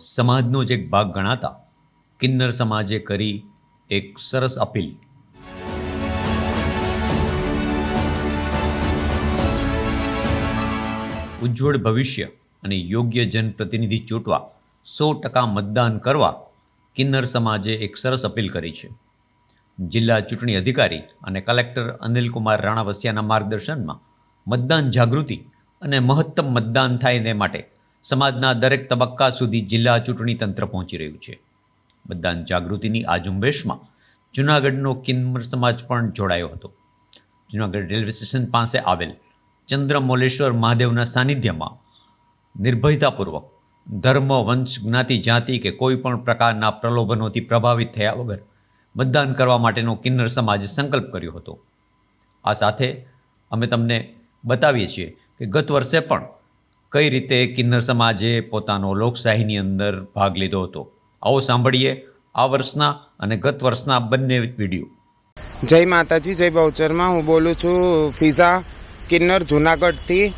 સમાજનો જ એક ભાગ ગણાતા કિન્નર સમાજે કરી એક સરસ અપીલ. ઉજ્જવળ ભવિષ્ય અને યોગ્ય જનપ્રતિનિધિ ચૂંટવા, સો ટકા મતદાન કરવા કિન્નર સમાજે એક સરસ અપીલ કરી છે. જિલ્લા ચૂંટણી અધિકારી અને કલેક્ટર અનિલકુમાર રાણાવસિયાના માર્ગદર્શનમાં મતદાન જાગૃતિ અને મહત્તમ મતદાન થાય તે માટે સમાજના દરેક તબક્કા સુધી જિલ્લા ચૂંટણી તંત્ર પહોંચી રહ્યું છે. મતદાન જાગૃતિની આ ઝુંબેશમાં જૂનાગઢનો કિન્નર સમાજ પણ જોડાયો હતો. જૂનાગઢ રેલવે સ્ટેશન પાસે આવેલ ચંદ્રમોલેશ્વર મહાદેવના સાનિધ્યમાં નિર્ભયતાપૂર્વક ધર્મ, વંશ, જ્ઞાતિ, જાતિ કે કોઈ પણ પ્રકારના પ્રલોભનોથી પ્રભાવિત થયા વગર મતદાન કરવા માટેનો કિન્નર સમાજે સંકલ્પ કર્યો હતો. આ સાથે અમે તમને બતાવીએ છીએ કે ગત વર્ષે પણ કઈ રીતે કિન્નર સમાજે પોતાનો લોકશાહીની અંદર ભાગ લીધો હતો? આવો સાંભળીએ આ વર્ષના અને ગત વર્ષના બંને વીડિયો. જય માતાજી, જય બહુચરમાં. હું બોલું છું ફિઝા કિન્નર, જુનાગઢથી.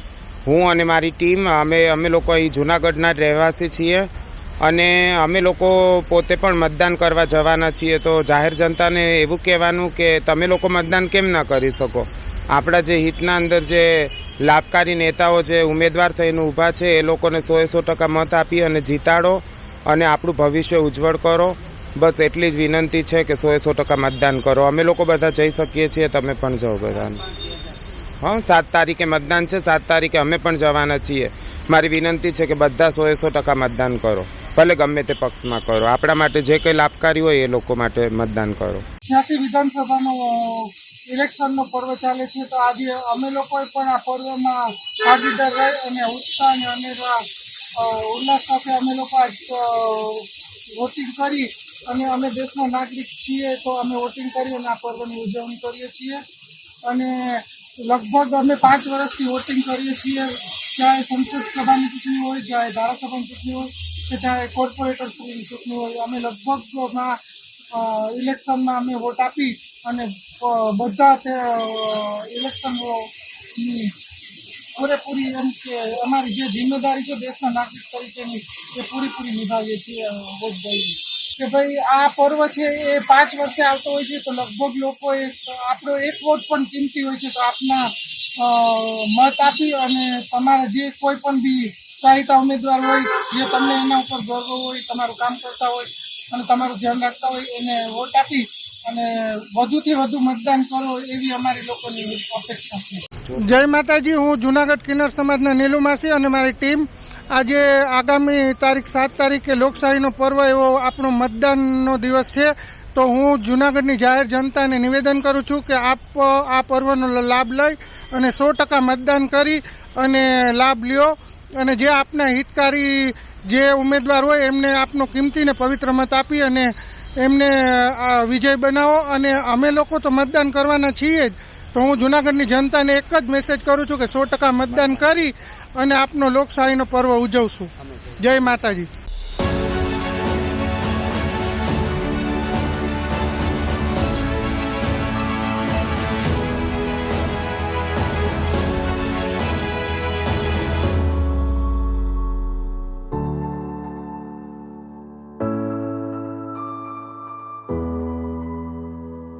હું અને મારી ટીમ, અમે અમે લોકો અહીં જુનાગઢના રહેવાસી છીએ અને અમે લોકો પોતે પણ મતદાન કરવા જવાના છીએ. તો જાહેર જનતાને એવું કહેવાનું કે તમે લોકો મતદાન કેમ ના કરી શકો? આપણા જે હિતના અંદર જે લાભકારી નેતાઓ જે ઉમેદવાર થઈને ઊભા છે, એ લોકોને સોએ સો ટકા મત આપી અને જીતાડો અને આપણું ભવિષ્ય ઉજ્જવળ કરો. બસ એટલી જ વિનંતી છે કે સોએ સો ટકા મતદાન કરો. અમે લોકો બધા જઈ શકીએ છીએ, તમે પણ જાઓ બધાને. હા, સાત તારીખે મતદાન છે, સાત તારીખે અમે પણ જવાના છીએ. મારી વિનંતી છે કે બધા સોએ સો ટકા મતદાન કરો. ભલે ગમે તે પક્ષમાં કરો. આપણા માટે જે કંઈ લાભકારી હોય, એ લોકો માટે મતદાન કરો. વિધાનસભાનો ઇલેક્શનનો પર્વ ચાલે છે, તો આજે અમે લોકોએ પણ આ પર્વમાં ભાગીદાર રહી અને ઉત્સાહ અને અનેરા ઉલ્લાસ સાથે અમે લોકો આજ વોટિંગ કરી અને અમે દેશના નાગરિક છીએ તો અમે વોટિંગ કરી અને આ પર્વની ઉજવણી કરીએ છીએ. અને લગભગ અમે પાંચ વર્ષથી વોટિંગ કરીએ છીએ, ચાહે સંસદ સભાની ચૂંટણી હોય, ચાહે ધારાસભાની ચૂંટણી હોય, કે ચાહે કોર્પોરેટર્સની ચૂંટણી હોય. અમે લગભગમાં ઇલેક્શનમાં અમે વોટ આપી અને બધા તે ઇલેક્શનની પૂરેપૂરી એમ કે અમારી જે જિમ્મેદારી છે દેશના નાગરિક તરીકેની એ પૂરેપૂરી નિભાવીએ છીએ વોટ કે ભાઈ આ પર્વ છે એ પાંચ વર્ષે આવતો હોય છે તો લગભગ લોકો એક આપણો એક વોટ પણ કિંમતી હોય છે તો આપના મત આપી અને તમારા જે કોઈ પણ બી ચાહિતા ઉમેદવાર હોય, જે તમને એના ઉપર ગર્વ હોય, તમારું કામ કરતા હોય અને તમારું ધ્યાન રાખતા હોય એને વોટ આપી અને વધુથી વધુ મતદાન કરો એવી અમારી લોકોની અપેક્ષા છે. જય માતાજી, હું જુનાગઢ કિન્નર સમાજના નીલુમાસી અને મારી ટીમ આજે આગામી તારીખ સાત તારીખે લોકશાહીનો પર્વ એવો આપણો મતદાનનો દિવસ છે. તો હું જુનાગઢની જાહેર જનતાને નિવેદન કરું છું કે આપ, આ પર્વનો લાભ લઈ અને સો ટકા મતદાન કરી અને લાભ લ્યો. અને જે આપના હિતકારી જે ઉમેદવાર હોય એમને આપનો કિંમતી ને પવિત્ર મત આપી અને એમને આ વિજય બનાવો અને અમે લોકો તો મતદાન કરવાના છીએ જ. તો હું જુનાગઢની જનતાને એક જ મેસેજ કરું છું કે સો ટકા મતદાન કરી અને આપનો લોકશાહીનો પર્વ ઉજવશું. જય માતાજી.